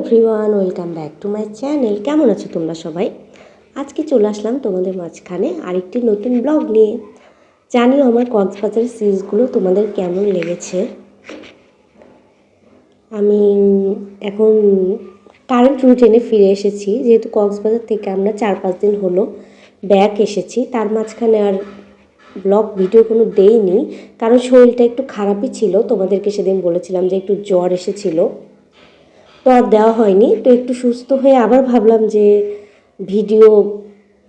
Everyone welcome back to my channel কেমন আছো তোমরা সবাই? আজকে চলে আসলাম তোমাদের মাঝখানে আরেকটি নতুন ব্লগ নিয়ে। জানিও আমার কক্সবাজারের সিরিজগুলো তোমাদের কেমন লেগেছে। আমি এখন কারেন্ট রুটিনে ফিরে এসেছি, যেহেতু কক্সবাজার থেকে আমরা চার পাঁচ দিন হলো ব্যাক এসেছি, তার মাঝখানে আর ব্লগ ভিডিও কোনো দেইনি। কারণ শরীরটা একটু খারাপই ছিল, তোমাদেরকে সেদিন বলেছিলাম যে একটু জ্বর এসেছিল। তো আর দেওয়া হয়নি। তো একটু সুস্থ হয়ে আবার ভাবলাম যে ভিডিও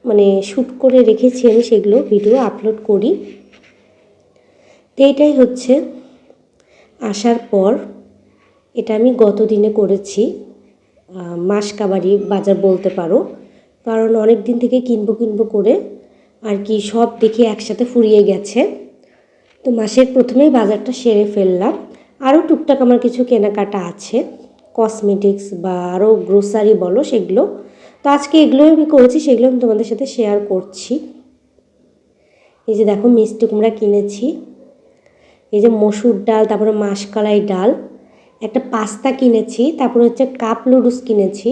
মানে শ্যুট করে রেখেছি আমি সেগুলো ভিডিও আপলোড করি। তো এটাই হচ্ছে। আসার পর এটা আমি গত দিনে করেছি মাস মাসকাবারি বাজার বলতে পারো। কারণ অনেক দিন থেকে কিনবো কিনবো করে আর কি সব দেখে একসাথে ফুরিয়ে গেছে। তো মাসের প্রথমেই বাজারটা সেরে ফেললাম। আরও টুকটাক আমার কিছু কেনাকাটা আছে। কসমেটিক্স বা আরও গ্রোসারি বলো সেগুলো। তো আজকে এগুলোই আমি করেছি, সেগুলো আমি তোমাদের সাথে শেয়ার করছি। এই যে দেখো মিষ্টি কুমড়া কিনেছি। এই যে মসুর ডাল, তারপরে মাসকলাই ডাল। একটা পাস্তা কিনেছি, তারপরে হচ্ছে কাপ নুডলস কিনেছি।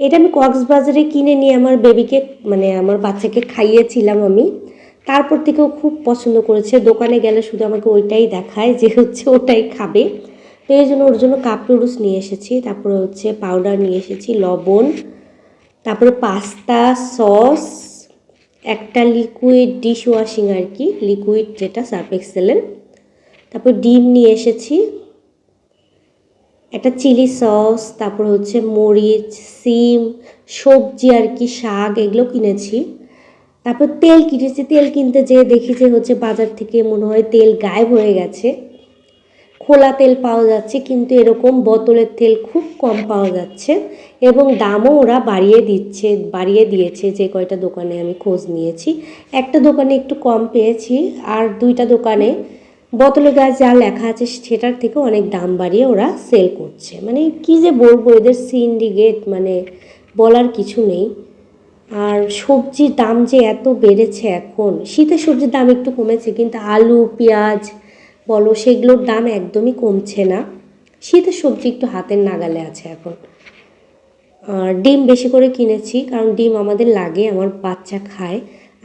এটা আমি কক্সবাজারে কিনে নিয়ে আমার বেবিকে মানে আমার বাচ্চাকে খাইয়েছিলাম আমি। তারপর থেকেও খুব পছন্দ করেছে। দোকানে গেলে শুধু আমাকে ওইটাই দেখায় যে হচ্ছে ওটাই খাবে। তো এই জন্য ওর জন্য কাপ নুডলস নিয়ে এসেছি। তারপরে হচ্ছে পাউডার নিয়ে এসেছি, লবণ, তারপরে পাস্তা সস একটা লিকুইড ডিশ ওয়াশিং আর কি লিকুইড যেটা সার্ফ এক্সেলের তারপর ডিম নিয়ে এসেছি, একটা চিলি সস তারপর হচ্ছে মরিচ, সিম, সবজি আর কি, শাক, এগুলো কিনেছি। তারপর তেল কিনেছি, তেল কিনতে যেয়ে দেখি যে হচ্ছে বাজার থেকে মনে হয় তেল গায়েব হয়ে গেছে। খোলা তেল পাওয়া যাচ্ছে, কিন্তু এরকম বোতলের তেল খুব কম পাওয়া যাচ্ছে এবং দামও ওরা বাড়িয়ে দিচ্ছে, বাড়িয়ে দিয়েছে যে কয়টা দোকানে আমি খোঁজ নিয়েছি। একটা দোকানে একটু কম পেয়েছি আর দুইটা দোকানে বোতলের গায়ে যা লেখা আছে সেটার থেকে অনেক দাম বাড়িয়ে ওরা সেল করছে। মানে কি যে বলব, এদের সিন্ডিকেট মানে বলার কিছু নেই। আর সবজির দাম যে এত বেড়েছে এখন, শীতের সবজির দাম একটু কমেছে, কিন্তু আলু, পেঁয়াজ বলো, সেগুলোর দাম একদমই কমছে না। শীতের সবজি একটু হাতের নাগালে আছে এখন। ডিম বেশি করে কিনেছি, কারণ ডিম আমাদের লাগে, আমার বাচ্চা খায়,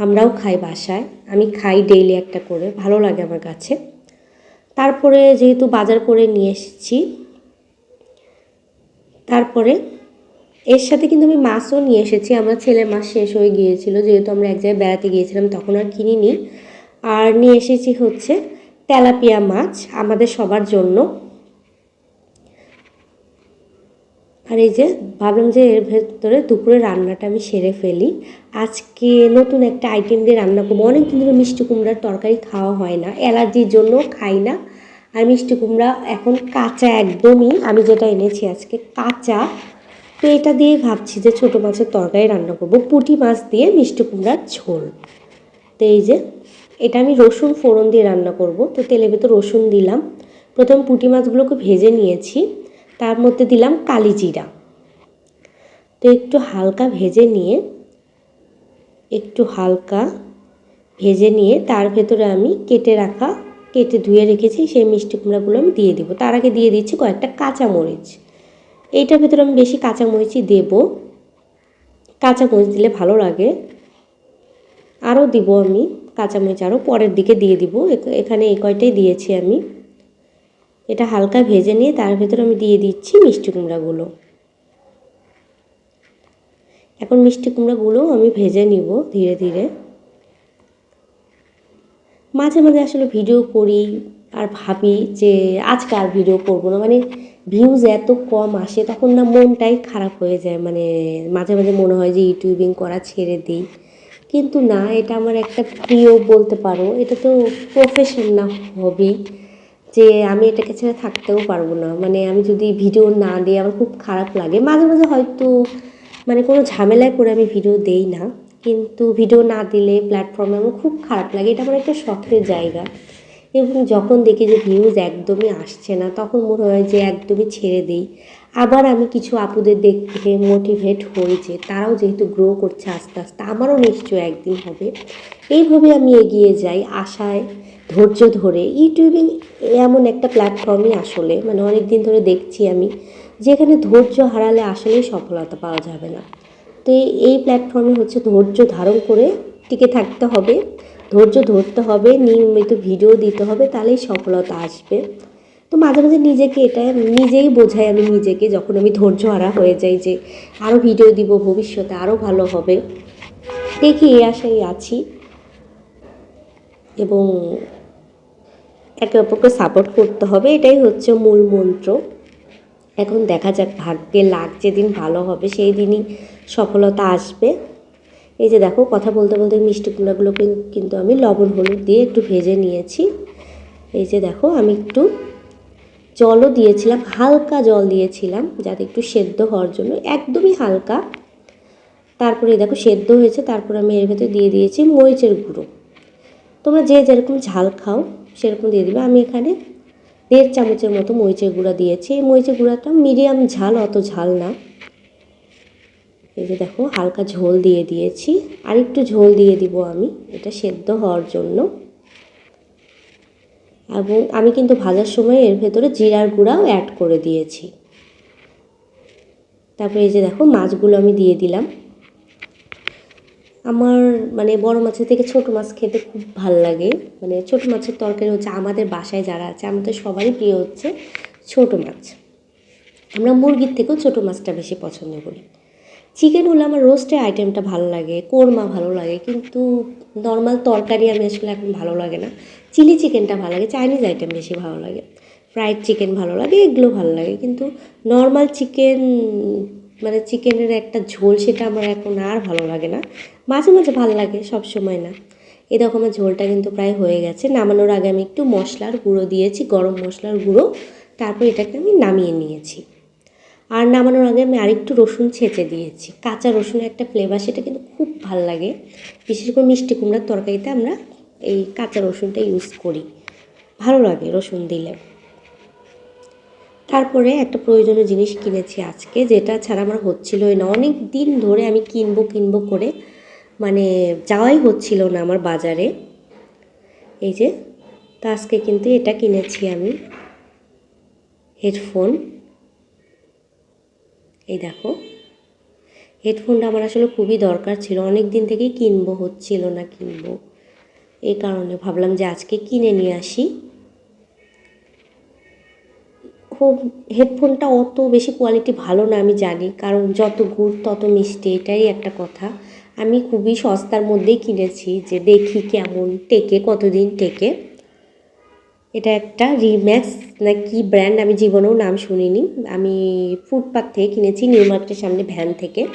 আমরাও খাই বাসায়। আমি খাই ডেইলি একটা করে, ভালো লাগে আমার কাছে। তারপরে যেহেতু বাজার করে নিয়ে এসেছি, তারপরে এর সাথে কিন্তু আমি মাছও নিয়ে এসেছি। আমার ছেলের মাছ শেষ হয়ে গিয়েছিল, যেহেতু আমরা এক জায়গায় বেড়াতে গিয়েছিলাম, তখন আর কিনিনি। আর নিয়ে এসেছি হচ্ছে তেলাপিয়া মাছ আমাদের সবার জন্য। আর এই যে ভাবলাম যে এর ভেতরে দুপুরে রান্নাটা আমি সেরে ফেলি। আজকে নতুন একটা আইটেম দিয়ে রান্না করব। অনেক দিন ধরে মিষ্টি কুমড়ার তরকারি খাওয়া হয় না, অ্যালার্জির জন্য খাই না। আর মিষ্টি কুমড়া এখন কাঁচা একদমই। আমি যেটা এনেছি আজকে কাঁচা। তো এটা দিয়ে ভাবছি যে ছোটো মাছের তরকারি রান্না করব। পুঁটি মাছ দিয়ে মিষ্টি কুমড়ার ঝোল। তো এই যে এটা আমি রসুন ফোড়ন দিয়ে রান্না করব। তো তেলের ভেতর রসুন দিলাম। প্রথম পুঁটি মাছগুলোকে ভেজে নিয়েছি। তার মধ্যে দিলাম কালি জিরা। তো একটু হালকা ভেজে নিয়ে, একটু হালকা ভেজে নিয়ে তার ভেতরে আমি কেটে রাখা, কেটে ধুয়ে রেখেছি সেই মিষ্টি কুমড়াগুলো আমি দিয়ে দিব। তার আগে দিয়ে দিচ্ছি কয়েকটা কাঁচামরিচ। এইটার ভেতরে আমি বেশি কাঁচামরিচই দেব। কাঁচামরিচ দিলে ভালো লাগে। আরও দিব আমি কাঁচামরিচ আরও পরের দিকে দিয়ে দিব। এখ- এখানে এই কয়টাই দিয়েছি আমি। এটা হালকা ভেজে নিয়ে তার ভেতরে আমি দিয়ে দিচ্ছি মিষ্টি কুমড়াগুলো। এখন মিষ্টি কুমড়াগুলো আমি ভেজে নিব ধীরে ধীরে। মাঝে মাঝে আসলে ভিডিও করি আর ভাবি যে আজকে আর ভিডিও করব না। মানে ভিউজ এত কম আসে, তখন না মনটাই খারাপ হয়ে যায়। মানে মাঝে মাঝে মনে হয় যে ইউটিউবিং করা ছেড়ে দিই। কিন্তু না, এটা আমার একটা প্রিয় বলতে পারো। এটা তো প্রফেশন না হবি যে আমি এটাকে ছেড়ে থাকতেও পারব না। মানে আমি যদি ভিডিও না দিই, আমার খুব খারাপ লাগে। মাঝে মাঝে হয়তো মানে কোনো ঝামেলায় পড়ে আমি ভিডিও দেই না। কিন্তু ভিডিও না দিলে প্ল্যাটফর্মে আমার খুব খারাপ লাগে। এটা আমার একটা শখের জায়গা। এবং যখন দেখি যে ভিউজ একদমই আসছে না, তখন মনে হয় যে একদমই ছেড়ে দিই। আবার আমি কিছু আপুদের দেখে মোটিভেট হয়েছে তারাও যেহেতু গ্রো করছে আস্তে আস্তে, আমারও নিশ্চয় একদিন হবে। এইভাবে আমি এগিয়ে যাই আশায়, ধৈর্য ধরে। ইউটিউবিং এমন একটা প্ল্যাটফর্মই আসলে মানে অনেক দিন ধরে দেখছি আমি, যেখানে ধৈর্য হারালে আসলেই সফলতা পাওয়া যাবে না। তো এই প্ল্যাটফর্মে হচ্ছে ধৈর্য ধারণ করে টিকে থাকতে হবে। ধৈর্য ধরতে হবে, নিয়মিত ভিডিও দিতে হবে, তাহলেই সফলতা আসবে। তো মাঝে মাঝে নিজেকে এটা নিজেই বোঝাই, আমি নিজেকে যখন আমি ধৈর্য হারা হয়ে যাই যে আরও ভিডিও দিব, ভবিষ্যতে আরও ভালো হবে। দেখি এই আশাই আছি। এবং একে অপরকে সাপোর্ট করতে হবে, এটাই হচ্ছে মূল মন্ত্র। এখন দেখা যাক ভাগ্যে লাগ যেদিন ভালো হবে, সেই দিনই সফলতা আসবে। এই যে দেখো, কথা বলতে বলতে মিষ্টি কুমড়াগুলোকে কিন্তু আমি লবণ হলুদ দিয়ে একটু ভেজে নিয়েছি। এই যে দেখো, আমি একটু জলও দিয়েছিলাম, হালকা জল দিয়েছিলাম, যাতে একটু সেদ্ধ হওয়ার জন্য, একদমই হালকা। তারপরে দেখো, সেদ্ধ হয়েছে, তারপর আমি এর ভেতরে দিয়ে দিয়েছি মরিচের গুঁড়ো। তোমরা যে যেরকম ঝাল খাও, সেরকম দিয়ে দিবে। আমি এখানে দেড় চামচের মতো মরিচের গুঁড়া দিয়েছি। এই মরিচের গুঁড়াটা মিডিয়াম ঝাল, অত ঝাল না। এই যে দেখো, হালকা ঝোল দিয়ে দিয়েছি। আর একটু ঝোল দিয়ে দিব আমি, এটা সেদ্ধ হওয়ার জন্য। এবং আমি কিন্তু ভাজার সময় এর ভেতরে জিরার গুঁড়াও অ্যাড করে দিয়েছি। তারপরে এই যে দেখো, মাছগুলো আমি দিয়ে দিলাম। আমার মানে বড় মাছের থেকে ছোট মাছ খেতে খুব ভালো লাগে। মানে ছোট মাছের তরকারি হচ্ছে, আমাদের বাসায় যারা আছে আমাদের সবারই প্রিয় হচ্ছে ছোট মাছ। আমরা মুরগির থেকেও ছোট মাছটা বেশি পছন্দ করি। চিকেন হলে আমার রোস্টের আইটেমটা ভালো লাগে, কোরমা ভালো লাগে, কিন্তু নর্মাল তরকারি আমি আসলে এখন ভালো লাগে না। চিলি চিকেনটা ভালো লাগে চাইনিজ আইটেম বেশি ভালো লাগে। ফ্রাইড চিকেন ভালো লাগে, এগুলো ভালো লাগে, কিন্তু নর্মাল চিকেন মানে চিকেনের একটা ঝোল সেটা আমার এখন আর ভালো লাগে না। মাঝে মাঝে ভালো লাগে, সব সময় না। আমার ঝোলটা কিন্তু প্রায় হয়ে গেছে। নামানোর আগে আমি একটু মশলার গুঁড়ো দিয়েছি, গরম মশলার গুঁড়ো। তারপর এটাকে আমি নামিয়ে নিয়েছি। আর নামানোর আগে আমি আরেকটু রসুন ছেঁচে দিয়েছি। কাঁচা রসুনের একটা ফ্লেভার সেটা কিন্তু খুব ভালো লাগে। বিশেষ করে মিষ্টি কুমড়ার তরকারিতে আমরা এই কাঁচা রসুনটা ইউজ করি। ভালো লাগে রসুন দিলে। তারপরে একটা প্রয়োজনীয় জিনিস কিনেছি আজকে, যেটা ছাড়া আমার হচ্ছিলই না। অনেক দিন ধরে আমি কিনবো কিনবো করে মানে যাওয়াই হচ্ছিল না আমার বাজারে। এই যে, তো আজকে কিন্তু এটা কিনেছি আমি হেডফোন এই দেখো। হেডফোনটা আমার আসলে খুবই দরকার ছিল। অনেক দিন থেকেই কিনবো, হচ্ছিল না কিনবো। এই কারণে ভাবলাম যে আজকে কিনে নিয়ে আসি। খুব হেডফোনটা অত বেশি কোয়ালিটি ভালো না, আমি জানি। কারণ যত গুড়, তত মিষ্টি, এটাই একটা কথা। আমি খুবই সস্তার মধ্যেই কিনেছি যে দেখি কেমন, টেকে, কতদিন টেকে। এটা একটা রিম্যাক্স না কি ব্র্যান্ড, আমি জীবনেও নাম শুনিনি। আমি ফুটপাথ থেকে কিনেছি, নিউ মার্কেটের সামনে ভ্যান থেকে।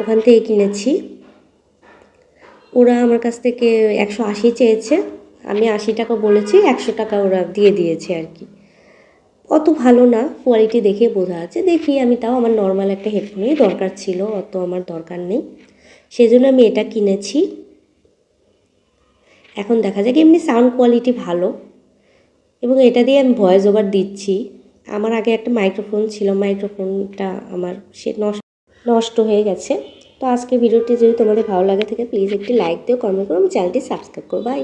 ওখান থেকে কিনেছি। ওরা আমার কাছ থেকে একশো আশি চেয়েছে। আমি আশি টাকা বলেছি, একশো টাকা ওরা দিয়ে দিয়েছে আর কি। অত ভালো না কোয়ালিটি দেখে বোঝা যাচ্ছে। দেখি আমি তাও আমার নর্মাল একটা হেডফোনই দরকার ছিল, অত আমার দরকার নেই। সেজন্য আমি এটা কিনেছি। এখন দেখা যায় কি এমনি সাউন্ড কোয়ালিটি ভালো। এবং এটা দিয়ে আমি ভয়েস ওভার দিচ্ছি। আমার আগে একটা মাইক্রোফোন ছিল মাইক্রোফোনটা আমার সে নষ্ট হয়ে গেছে। তো আজকে ভিডিওটি যদি তোমাদের ভালো লাগে থাকে প্লিজ একটি লাইক দিও কমেন্ট করো আমি চ্যানেলটি সাবস্ক্রাইব করো। বাই